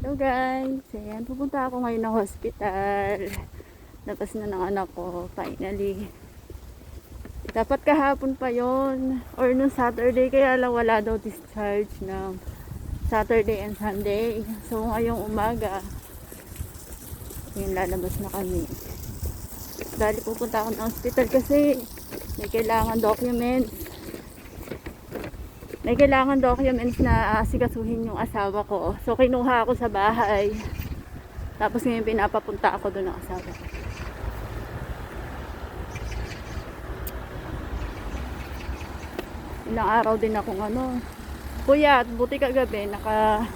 Hello guys, ayan, pupunta ako ngayon ng hospital. Labas na ng anak ko, finally. Dapat kahapon pa yon or nung Saturday, kaya lang wala daw discharge ng Saturday and Sunday. So ngayong umaga, ayun, lalabas na kami. Dali pupunta ako ng hospital kasi may kailangan documents. May kailangan documents na asikasuhin yung asawa ko. So, kinuha ako sa bahay. Tapos ngayon pinapapunta ako doon ng asawa ko. Ilang araw din akong ano. Kuya, buti kagabi, naka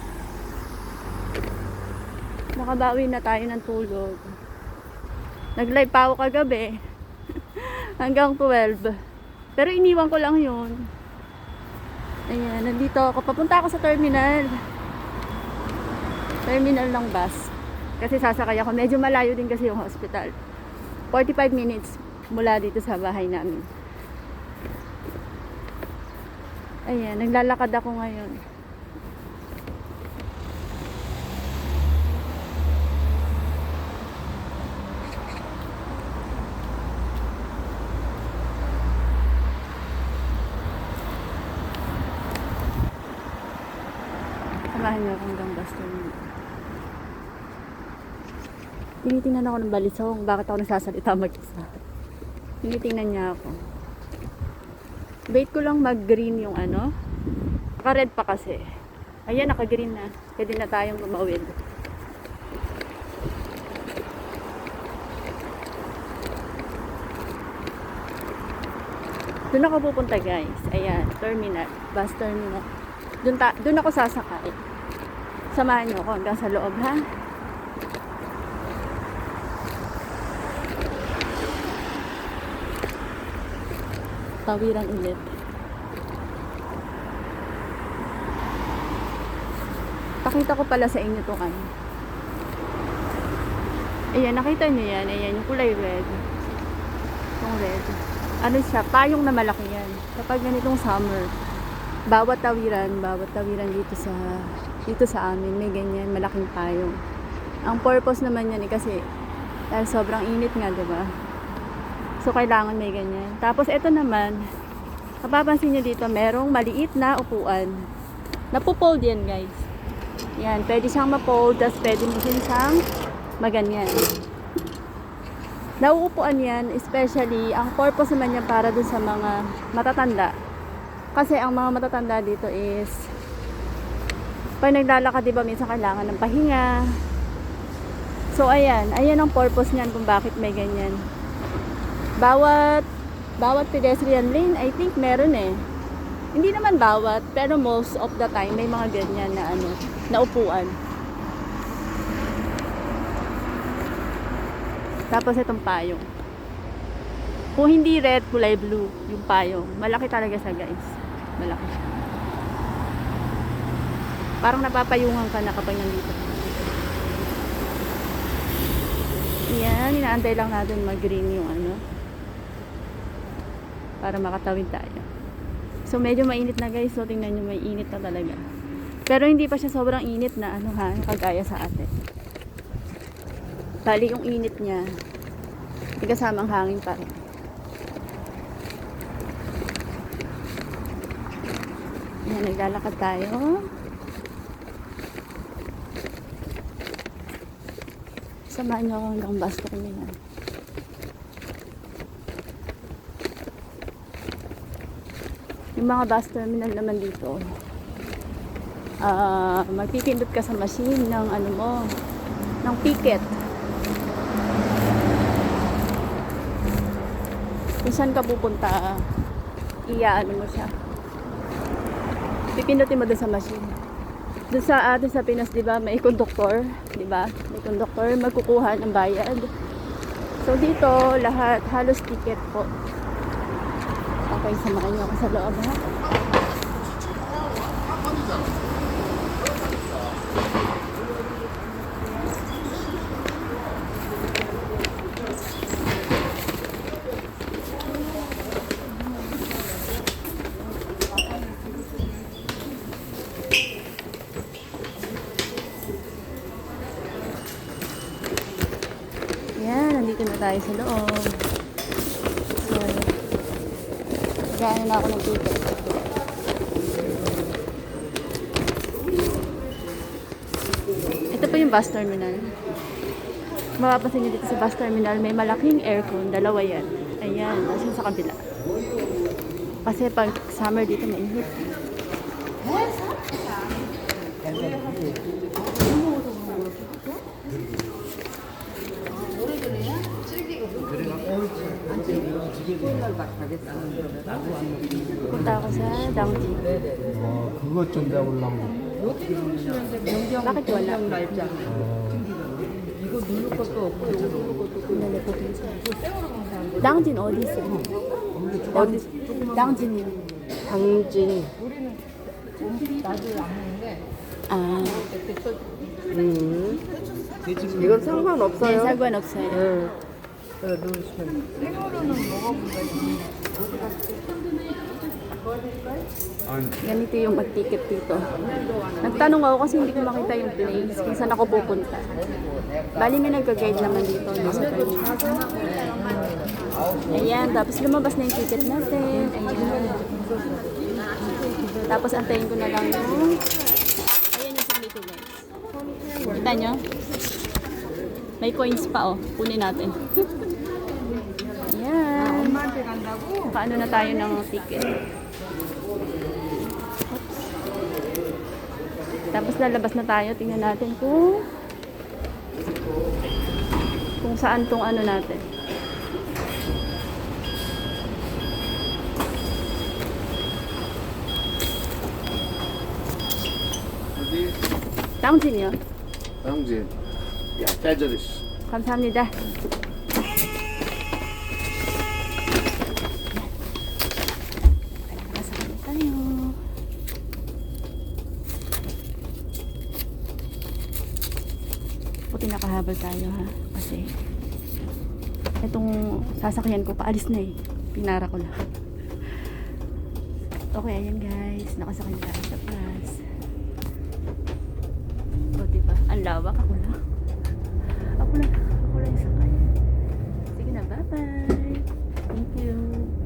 nakabawi na tayo ng tulog. Nag-live pa ako kagabi. Hanggang 12. Pero iniwan ko lang yun. Ayan, nandito ako. Papunta ako sa terminal. Terminal ng bus. Kasi sasakay ako. Medyo malayo din kasi yung hospital. 45 minutes mula dito sa bahay namin. Ayan, naglalakad ako ngayon. Samahan niyo akong hanggang terminal. Tinitingnan ako ng balisong. Bakit ako nagsasalita mag-isa? Tinitingnan niya ako. Bait ko lang mag-green yung ano. Naka-red pa kasi. Ayan, naka-green na. Pwede na tayong gumawid. Doon ako pupunta guys. Ayan, terminal. Bus terminal. Doon, ta- doon ako sasakay. Samahan niyo ako hanggang sa loob ha. Tawiran ulit. Pakita ko pala sa inyo to ano. Ayan, nakita niyo yan. Ayan, yung kulay red. Yung red. Ano siya? Payong na malaki yan. Kapag ganitong summer, bawat tawiran, bawat tawiran dito sa dito sa amin, may ganyan, malaking payong. Ang purpose naman yan eh, kasi dahil sobrang init nga, di ba? So, kailangan may ganyan. Tapos, ito naman, kapapansin nyo dito, merong maliit na upuan. Napupold yan, guys. Yan, pwede siyang mapold, tapos pwede mo siyang maganyan. Nauupuan yan, especially, ang purpose naman yan para dun sa mga matatanda. Kasi ang mga matatanda dito is, pag naglalakad, di ba, minsan kailangan ng pahinga. So, ayan. Ayan ang purpose niyan kung bakit may ganyan. Bawat, bawat pedestrian lane, I think meron eh. Hindi naman bawat, pero most of the time, may mga ganyan na ano, na upuan. Tapos itong payong. Kung hindi red, kulay blue yung payong. Malaki talaga siya, guys. Malaki siya. Parang napapayungan ka na kapag nandito. Yan, inaantay lang natin mag-green yung ano. Para makatawid tayo. So, medyo mainit na guys. So, tingnan nyo, may init na talaga. Pero hindi pa siya sobrang init na ano ha, kagaya sa atin. Bali yung init niya, may kasamang hangin pa rin. Yan, naglalakad tayo. Samahan niyo ako hanggang bus terminal. Yung mga bus terminal naman dito, ah magpipindot ka sa machine ng ano mo, ng ticket. Kung saan ka pupunta, iya-ano mo siya. Pipindutin mo doon sa machine. Doon sa atin sa Pinas, 'di ba, may konduktor, 'di ba? May konduktor magkukuha ng bayad. So dito, lahat halos ticket po. Okay, samahan niyo ako sa loob ha. Nandito na tayo sa loob. So, gaano na ako ng ticket. Ito po yung bus terminal. Mapapansin nyo dito sa bus terminal, may malaking aircon. Dalawa yan. Ayan, nasa sa kabila. Kasi pag summer dito mainit. 어, 그것 좀 잡으려고. Bakit wala? 이거 누를 것도 없고 이거 누를 것도 없고 낭진 어디 있어? 어디? 낭진이요. 당진 나도 안 먹는데 아, 음. 이건 네, 상관없어요 상관없어요. 응. Pero doon is nag... Ganito yung mag-ticket dito. Nagtanong ako kasi hindi ko makita yung place. Kung saan ako pupunta. Bali may nagka-guide naman dito. Nasa train. Ayan, tapos lumabas na yung ticket natin. Ayan. Tapos antayin ko na lang yung... Ayan yung signature guys. Kita nyo? May coins pa oh. Kunin natin. Ayan. Paano na tayo ng ticket? Oops. Tapos lalabas na tayo. Tingnan natin kung kung saan tong ano natin. Tamjin yun? Tamjin. 야, 짜저리스. 감사합니다. Nakasakay tayo. Buti nakahabol tayo ha. Kasi itong sasakyan ko paalis na eh. Pinara ko lang. Okay, ayan guys. Nakasakay na tayo sa bus. O diba? Ang lawak ako lang. ako na, ako lang sakay. Sige na, bye-bye. Thank you.